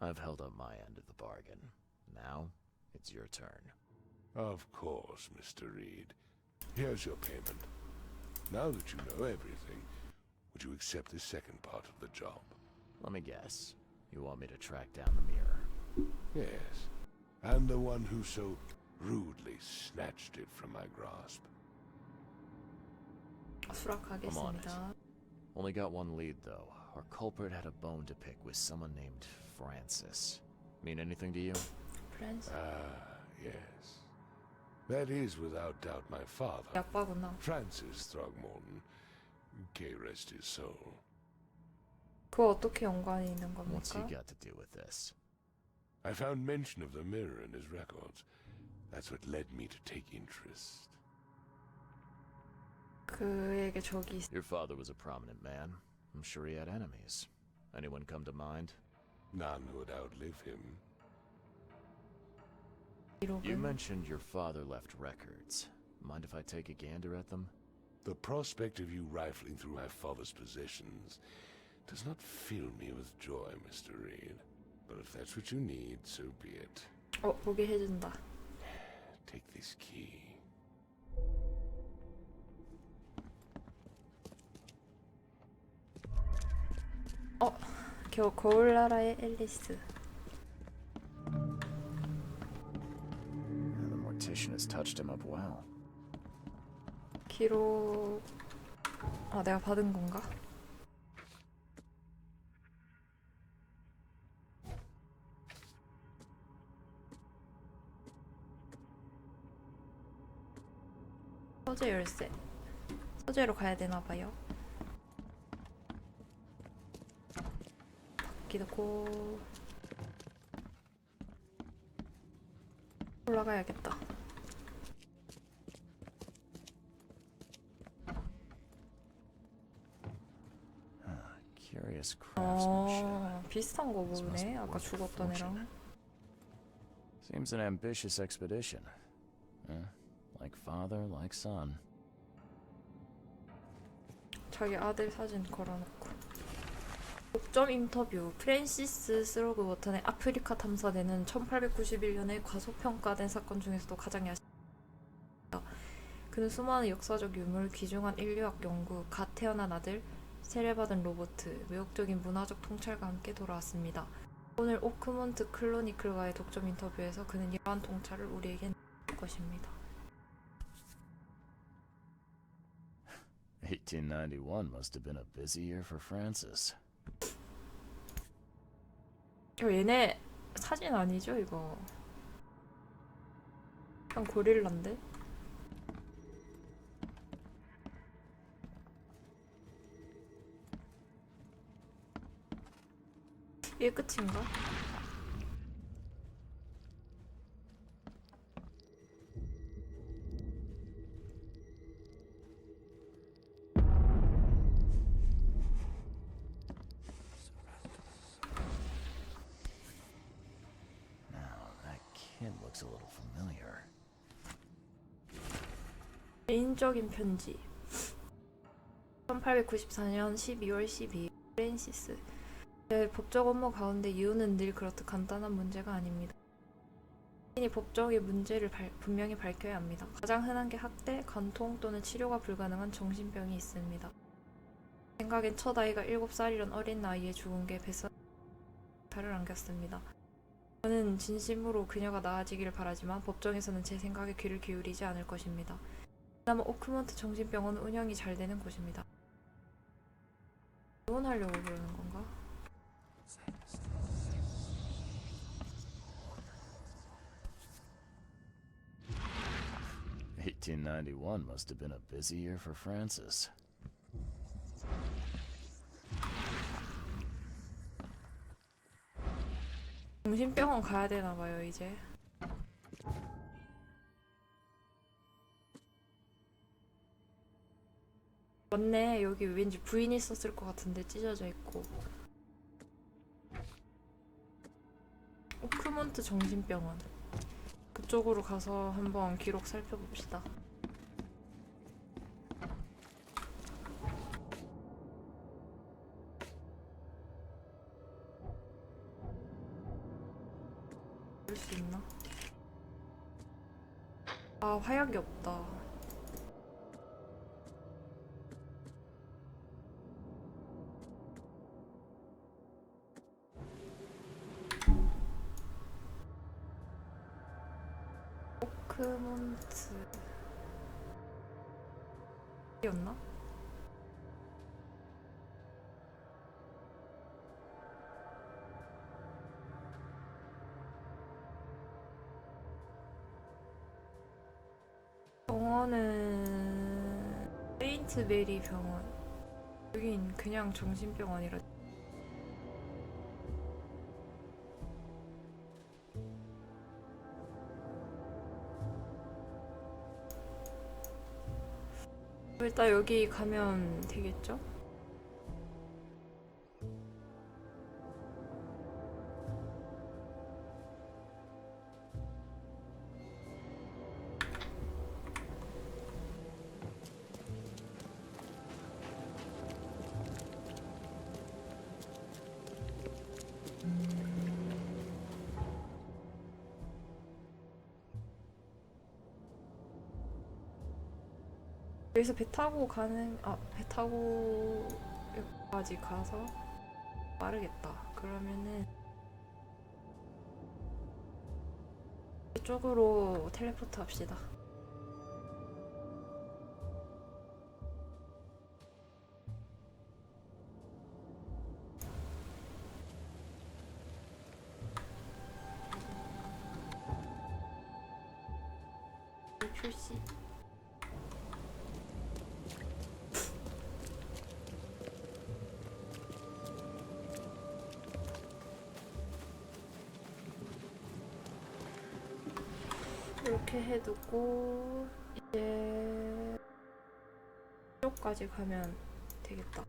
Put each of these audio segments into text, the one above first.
I've held up my end of the bargain. Now, it's your turn. Of course, Mr. Reed. Here's your payment. Now that you know everything, would you accept the second part of the job? Let me guess. You want me to track down the mirror? Yes. And the one who so rudely snatched it from my grasp. 수락하겠습니다. Only got one lead, though. Our culprit had a bone to pick with someone named Francis. Mean anything to you? 프랜스 Ah, yes. That is without doubt my father, 약과구나. Francis Throgmorton. K rest his soul. 그거 어떻게 연관이 있는 What's he 겁니까? got to do with this? I found mention of the mirror in his records. That's what led me to take interest. 그에게 적이 있... Your father was a prominent man. I'm sure he had enemies. Anyone come to mind? None would outlive him. You mentioned your father left records. Mind if I take a gander at them? The prospect of you rifling through my father's possessions does not fill me with joy, Mr. Reed. But if that's what you need, so be it. Oh, we'll. Take this key. Oh. 겨 거울 나라의 앨리스. The mortician has touched him up well. 기록 아 내가 받은 건가? 서재 열쇠 서재로 가야 되나 봐요. 바퀴도 고 올라가야겠다. 어 비슷한 거 보네. 아까 죽었던 애랑. Seems an ambitious expedition. Eh, like father, like son. 자기 아들 사진 걸어놓고 독점 인터뷰 프랜시스 스로그 워턴의 아프리카 탐사대는 1891년에 과소평가된 사건 중에서도 가장 야심다 그는 수많은 역사적 유물, 귀중한 인류학 연구, 갓 태어난 아들, 세례받은 로버트, 매혹적인 문화적 통찰과 함께 돌아왔습니다. 오늘 오크몬트 클로니클과의 독점 인터뷰에서 그는 이러한 통찰을 우리에게 낼 것입니다. 1891 must have been a busy year for Francis. 이거 얘네 사진 아니죠 이거 그냥 고릴라인데 이게 끝인가? 개인적인 편지 1894년 12월 12일 프랜시스 제 법적 업무 가운데 이유는 늘 그렇듯 간단한 문제가 아닙니다. 이 법적의 문제를 발- 분명히 밝혀야 합니다. 가장 흔한 게 학대, 간통 또는 치료가 불가능한 정신병이 있습니다. 생각엔 첫 아이가 7살이란 어린 나이에 죽은 게 배설을 안겼습니다. 저는 진심으로 그녀가 나아지기를 바라지만 법정에서는 제 생각에 귀를 기울이지 않을 것입니다. 그나마 오크먼트 정신병원은 운영이 잘 되는 곳입니다. 이혼하려고 그러는 건가? Eighteen ninety one must have been a busy year for Francis. 정신병원 가야 되나 봐요, 이제. 맞네. 여기 왠지 부인이 있었을 것 같은데 찢어져 있고. 오크먼트 정신병원. 그쪽으로 가서 한번 기록 살펴봅시다. 볼 수 있나? 아 화약이 없다. 병원은 세인트 메리 병원. 여긴 그냥 정신병원이라. 일단 여기 가면 되겠죠? 여기서 배 타고 가는 아 배 타고 여기까지 가서 빠르겠다. 그러면은 이쪽으로 텔레포트 합시다. 이렇게 해두고 이제 이쪽까지 가면 되겠다.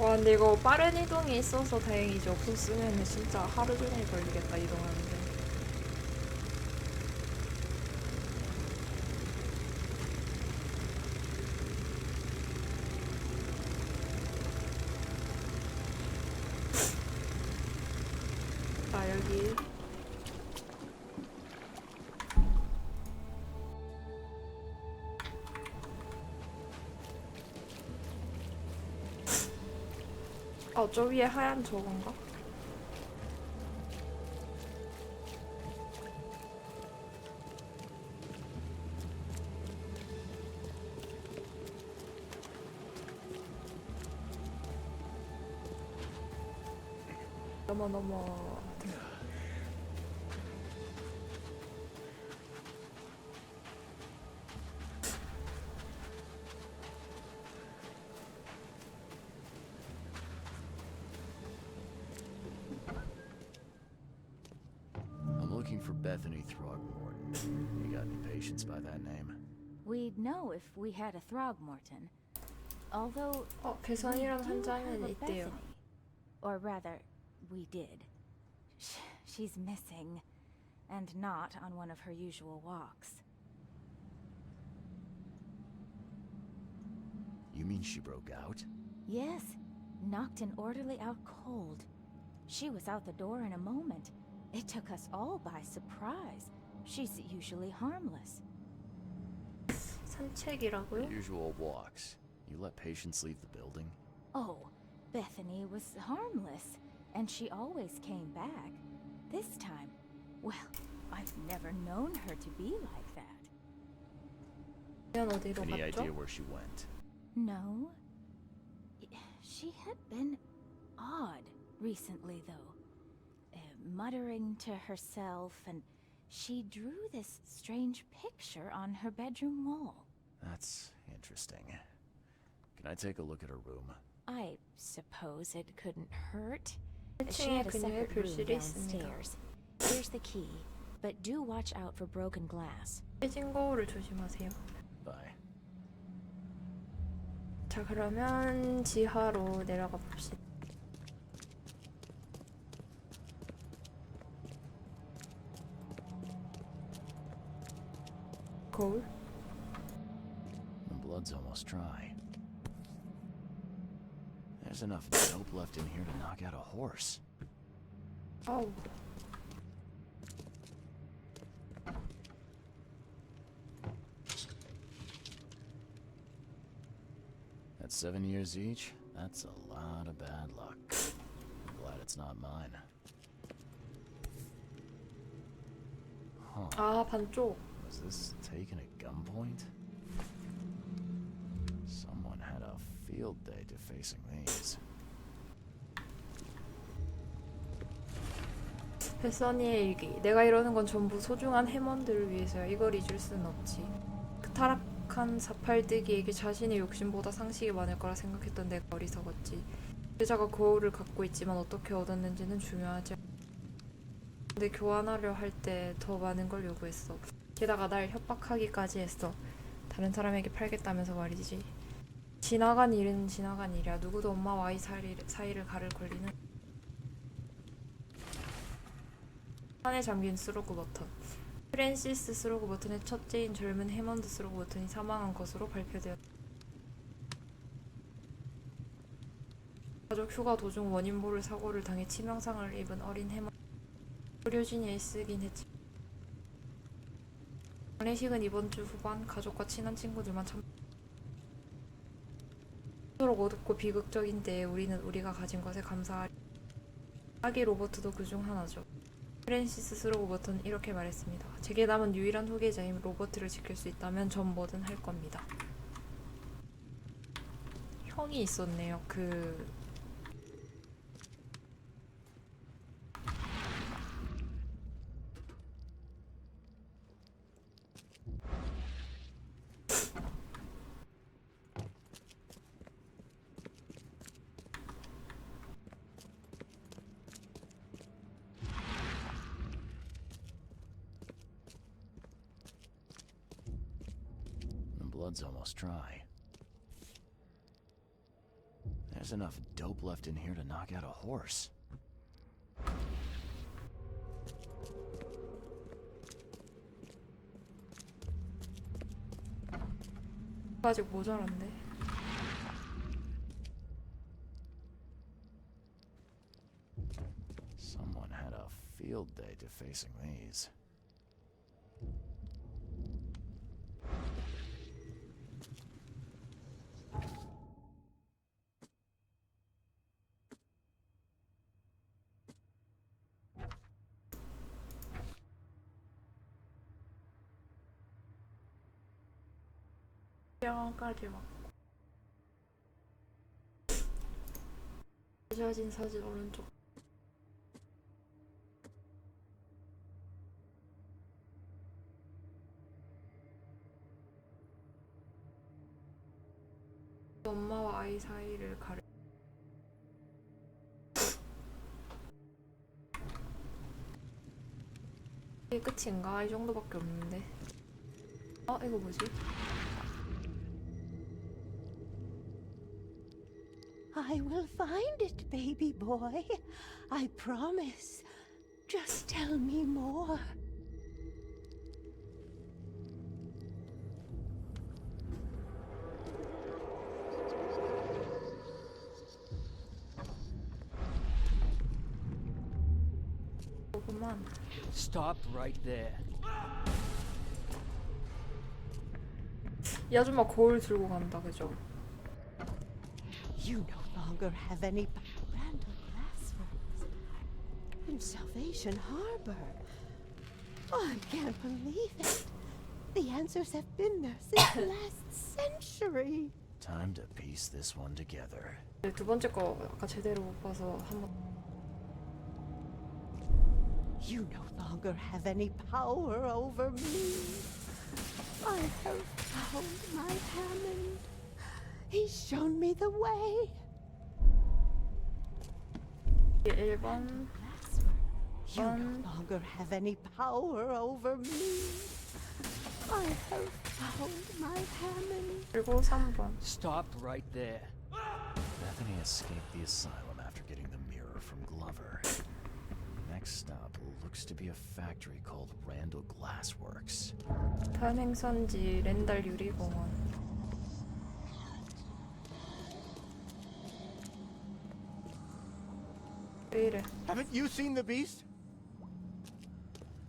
와 근데 이거 빠른 이동이 있어서 다행이지 없었으면 진짜 하루 종일 걸리겠다 이동하는데 어, 저 위에 하얀 저건가? 넘어 넘어 know if we had a Throgmorton. Although 어 we 개선이랑 do 한 have 장은 a 있대요 Bethany. Or rather, we did. Sh- She's missing, and not on one of her usual walks. You mean she broke out? Yes, knocked an orderly out cold. She was out the door in a moment. It took us all by surprise. She's usually harmless. 산책이라고요? Usual walks. You let patients leave the building? Oh, Bethany was harmless, and she always came back. This time, well, I've never known her to be like that. 그냥 어디로 Any 갔죠? idea where she went? No. She had been odd recently, though. Uh, muttering to herself, and she drew this strange picture on her bedroom wall. That's interesting. Can I take a look at her room? I suppose it couldn't hurt. She 1층에 had a 그녀의 separate room 교실이 있습니다. downstairs. Here's the key, but do watch out for broken glass. 깨진 거울을 조심하세요. Bye. 자 그러면 지하로 내려가 봅시다. 거울? blood's almost dry. There's enough dope left in here to knock out a horse. 아우. At seven years each, that's a lot of bad luck. I'm glad it's not mine. Huh. 아 반쪽. Was this taken at gunpoint? Field day defacing these. 뱃선이의 일기. 내가 이러는 건 전부 소중한 해먼들을 위해서야. 이걸 잊을 순 없지. 그 타락한 사팔뜨기에게 자신의 욕심보다 상식이 많을 거라 생각했던 내가 어리석었지. 여자가 거울을 갖고 있지만 어떻게 얻었는지는 중요하지 않- 근데 교환하려 할 때 더 많은 걸 요구했어. 게다가 날 협박하기까지 했어. 다른 사람에게 팔겠다면서 말이지. 지나간 일은 지나간 일이야. 누구도 엄마와 아이 사이를, 사이를 가를 권리는 산에 잠긴 스로그 버튼. 프랜시스 스로그 버튼의 첫째인 젊은 해먼드 스로그 버튼이 사망한 것으로 발표되었다. 가족 휴가 도중 원인 모를 사고를 당해 치명상을 입은 어린 해먼. 의료진이 애쓰긴 했지. 장례식은 이번 주 후반 가족과 친한 친구들만 참. 서로 어둡고 비극적인 때에 우리는 우리가 가진 것에 감사하리. 아기 로버트도 그중 하나죠. 프랜시스 스로그 버튼은 이렇게 말했습니다. 제게 남은 유일한 후계자인 로버트를 지킬 수 있다면 전 뭐든 할 겁니다. 형이 있었네요. 그 The blood's almost dry. There's enough dope left in here to knock out a horse. 아직 모자란데. Someone had a field day defacing these. 뼈까지 맞고. 사진 사진 오른쪽. 엄마와 아이 사이를 가려. 이게 끝인가? 이 정도밖에 없는데. 아 이거 뭐지? I will find it, baby boy. I promise. Just tell me more. 뭐구만. Stop right there. 이 아줌마 거울 들고 간다, 그죠? You no longer have any p- Randall Glassworks in Salvation Harbor. Oh, I can't believe it. The answers have been there since last century. Time to piece this one together. 네, 두 번째 거 아까 제대로 못 봐서 한번 You no longer have any power over me. I have found my Hammond. He's shown me the way. 이게 1번, Glasswork. You Um. no longer have any power over me. I have found my Hammond. 그리고 3번. Stop right there. Bethany escaped the asylum after getting the mirror from Glover. Next stop looks to be a factory called Randall Glassworks. 탄행선지 렌달 유리공원. 왜 이래? Haven't you seen the beast?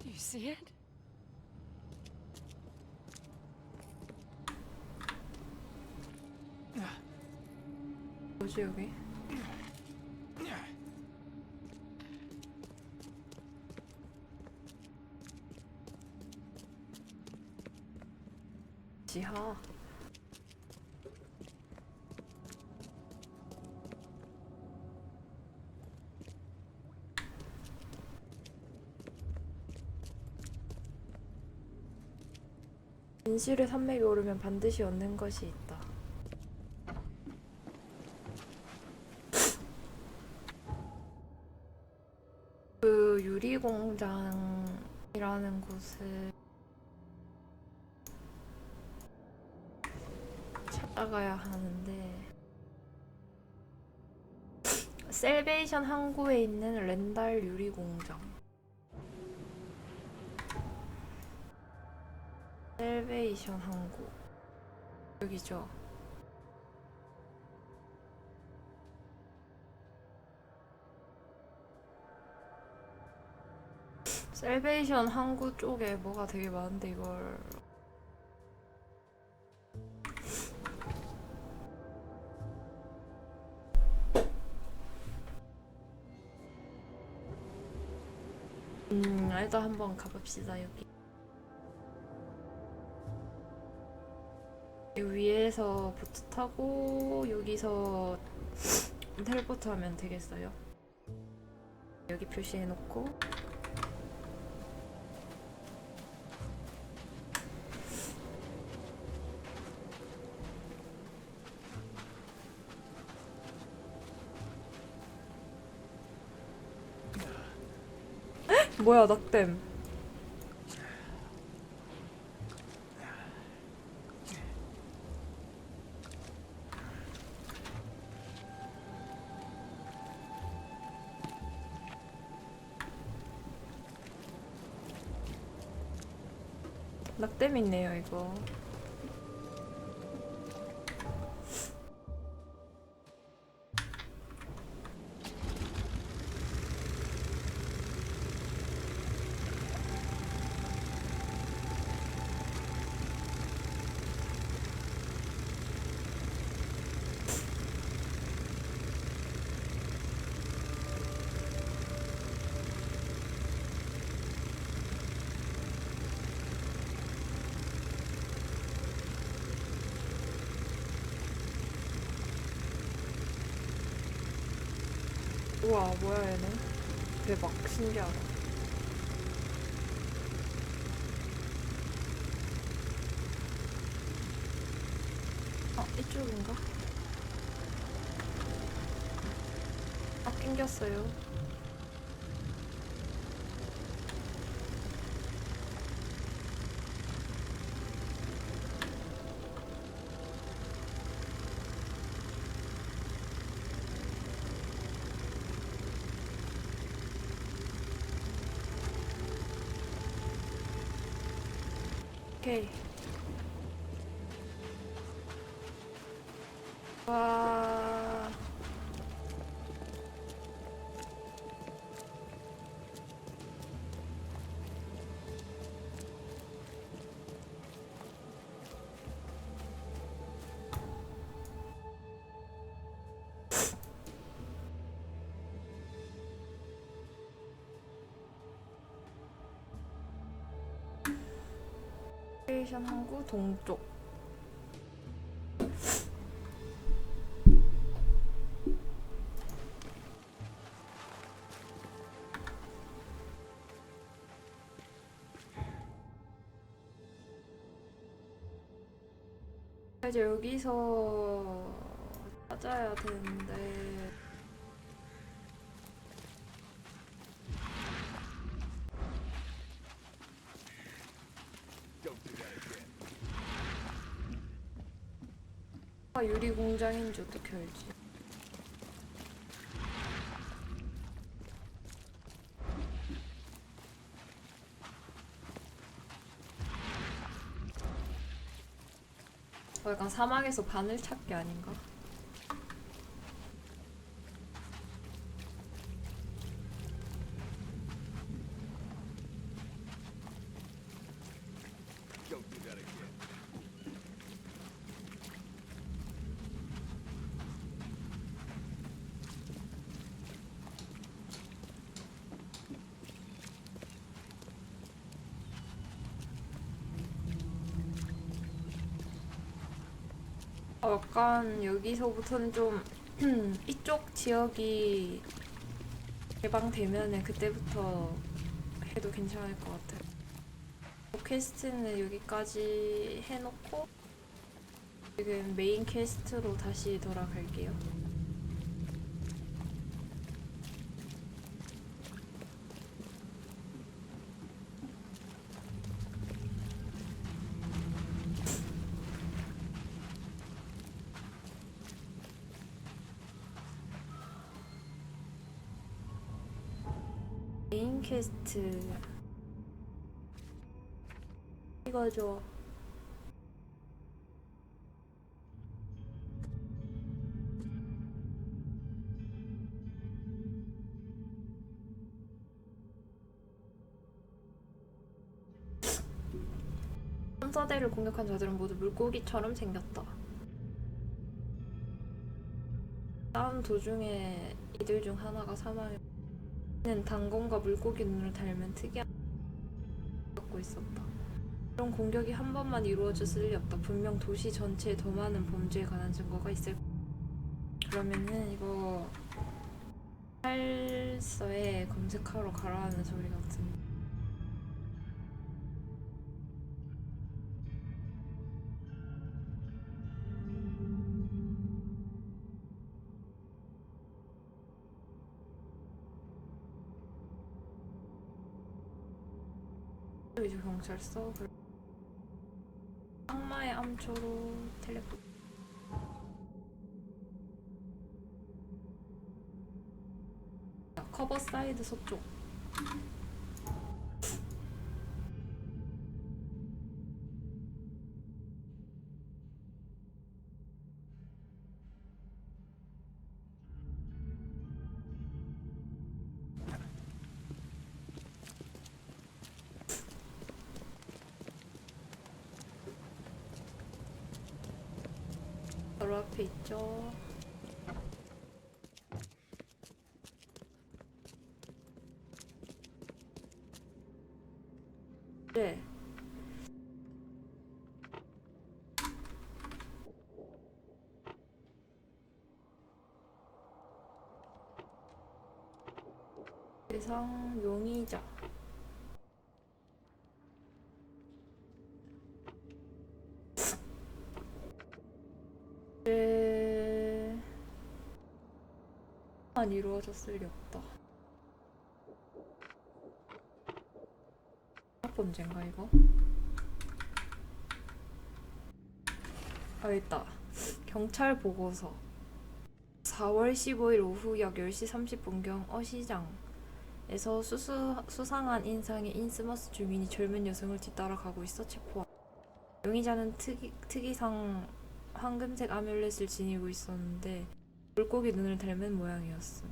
Do you see it? 뭐지 여기? 지하. 진실의 산맥이 오르면 반드시 얻는 것이 있다. 그 유리공장이라는 곳을 찾아가야 하는데 셀베이션 항구에 있는 렌달 유리공장 셀베이션 항구. 여기죠. 셀베이션 항구 쪽에 뭐가 되게 많은데 이걸. 음 일단 한번 가봅시다 여기 위에서 보트 타고 여기서 텔포트 하면 되겠어요? 여기 표시해 놓고. 뭐야 낙댐 낙댐 있네요 이거 우와 뭐야 얘네. 대박 신기하다. 아 이쪽인가? 아 낑겼어요 오케 스테이션 항구 동쪽. 이제 여기서 찾아야 되는데 아, 유리 공장인지 어떻게 알지? 어, 약간 사막에서 바늘 찾기 아닌가? 어, 약간 여기서부터는 좀 이쪽 지역이 개방되면은 그때부터 해도 괜찮을 것 같아요. 퀘스트는 여기까지 해놓고 지금 메인 퀘스트로 다시 돌아갈게요. 메인 퀘스트 이거죠. 천사대를 공격한 자들은 모두 물고기처럼 생겼다. 싸움 도중에 이들 중 하나가 사망해. 는 단검과 물고기 눈을 닮은 특이한 갖고 있었다. 이런 공격이 한 번만 이루어졌을 리 없다. 분명 도시 전체에 더 많은 범죄에 관한 증거가 있을. 그러면은 이거 할서에 검색하러 가라는 소리 같은. 이 경찰서 그래. 악마의 암초로 텔레포. 자, 커버 사이드 서쪽. 앞에 있죠. 네. 대상 용의자. 만 이루어졌을 리 없다. 범죄인가 이거? 아 있다. 경찰 보고서. 4월 15일 오후 약 10시 30분경 어시장에서 수수, 수상한 인상의 인스머스 주민이 젊은 여성을 뒤따라 가고 있어 체포한. 용의자는 특이, 특이상 황금색 아뮬렛을 지니고 있었는데 물고기 눈을 닮은 모양이었음.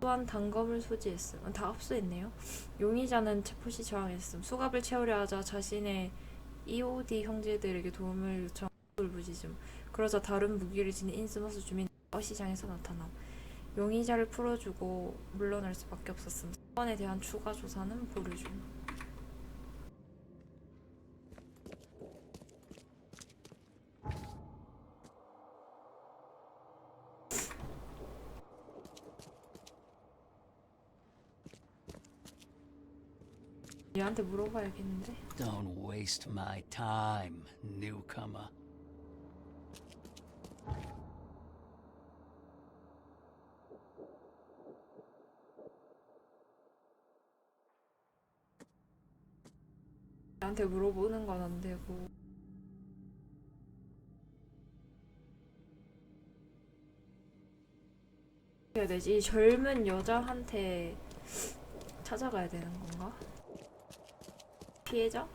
또한 단검을 소지했음. 아, 다 합수했네요. 용의자는 체포시 저항했음. 수갑을 채우려 하자 자신의 EOD 형제들에게 도움을 요청. 울부짖음. 그러자 다른 무기를 지닌 인스머스 주민 어시장에서 나타남. 용의자를 풀어주고 물러날 수밖에 없었음. 사건에 대한 추가 조사는 보류 중. 얘한테 물어봐야겠는데. Don't waste my time, newcomer. 나한테 물어보는 건 안 되고 해야 되지? 이 젊은 여자한테 찾아가야 되는 건가? 피해자?